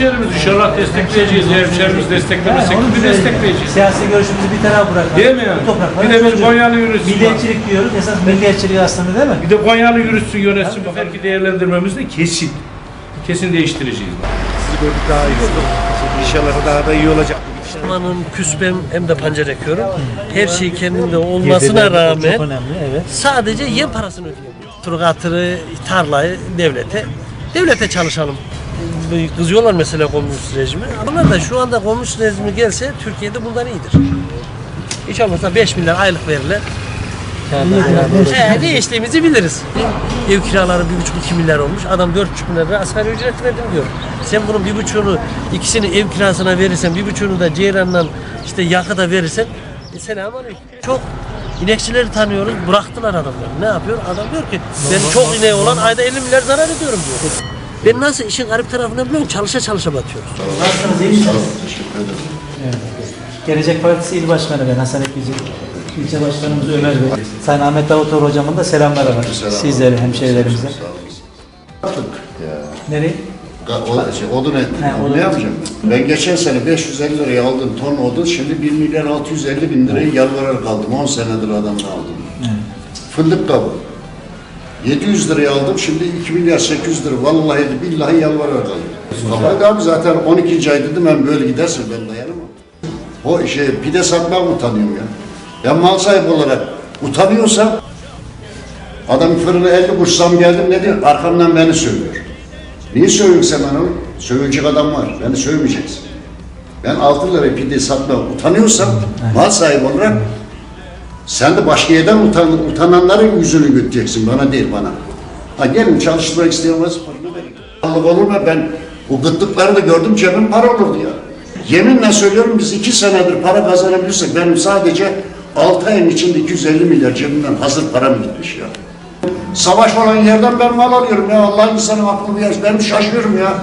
hemşerimiz inşallah destekleyeceğiz. Hemşerimiz desteklemesek biz güzel. destekleyeceğiz. Siyasi görüşümüzü bir tarafa bırakalım. Değil mi yani? Bir de bir. Konyalı yürütsün Milliyetçilik diyoruz. Esas milliyetçilik aslında değil mi? Bir de Konyalı yürütsün yönetsin. Bu farkı değerlendirmemiz de kesin. Kesin değiştireceğiz. Sizi gördük daha iyi oldu. İnşallah daha da iyi olacak. Amanın küspem hem de pancar ekiyorum. Her şey kendimde olmasına Çok rağmen önemli evet. sadece yem parasını ödüyorum. Turgatırı, tarlayı devlete, devlete çalışalım. Kızıyorlar mesela komünist rejimi. Onlar da şu anda komünist rejimi gelse Türkiye'de bundan iyidir. Hiç olmazsa 5 milyar aylık verirler. Ee, ne içtiğimizi biliriz. Ev kiraları 1,5-2 milyar olmuş. Adam 4,5 milyar lira asgari ücret verdim diyor. Sen bunun bir buçuğunu, ikisini ev kirasına verirsen, bir buçuğunu da ceyrandan işte yakıta verirsen e, selamünaleyküm. Çok inekçileri tanıyoruz. Bıraktılar adamları. Ne yapıyor? Adam diyor ki ben çok ineği olan ayda 50 milyar zarar ediyorum diyor. Ben nasıl işin garip tarafını biliyor musun? Çalışa çalışa batıyoruz. Nasılsınız? iyi misiniz? Evet. Gelecek Partisi İl Başkanı ben Hasan Ekücü. İlçe Başkanımız Ömer Bey. Sayın Ahmet Davutoğlu hocamın da selamları var. Sizlere, hemşehrilerimize. Nereye? O, şey, odun et. He, odun ne yapacağım? Ben geçen sene 550 liraya aldım ton odun, şimdi 1 milyar 650 bin lirayı yalvararak aldım. 10 senedir adamdan aldım. Fındık kabı. 700 liraya aldım, şimdi 2 milyar 800 lira. Vallahi de billahi yalvararak aldım. Kapadı abi zaten 12. ay dedim ben böyle giderse ben dayanamam. O şey pide satmaya mı utanıyorum ya? Ben mal sahibi olarak utanıyorsam adam fırına 50 kuruş zam geldim ne diyor? Arkamdan beni sövüyor. Niye sövüyorsun sen bana? Sövülecek adam var. Beni sövmeyeceksin. Ben 6 liraya pide satmaya utanıyorsam mal sahibi olarak sen de başka yerden utan, utananların yüzünü götüreceksin bana değil bana. Ha gelin çalıştırmak isteyenler paranı verin. Allah olur mu ben o gıtlıkları da gördüm cebim para olurdu ya. Yeminle söylüyorum biz iki senedir para kazanabilirsek benim sadece 6 ayın içinde 250 milyar cebimden hazır param gitmiş ya. Savaş olan yerden ben mal alıyorum ya. Allah insanın aklını yaş. Ben şaşıyorum ya.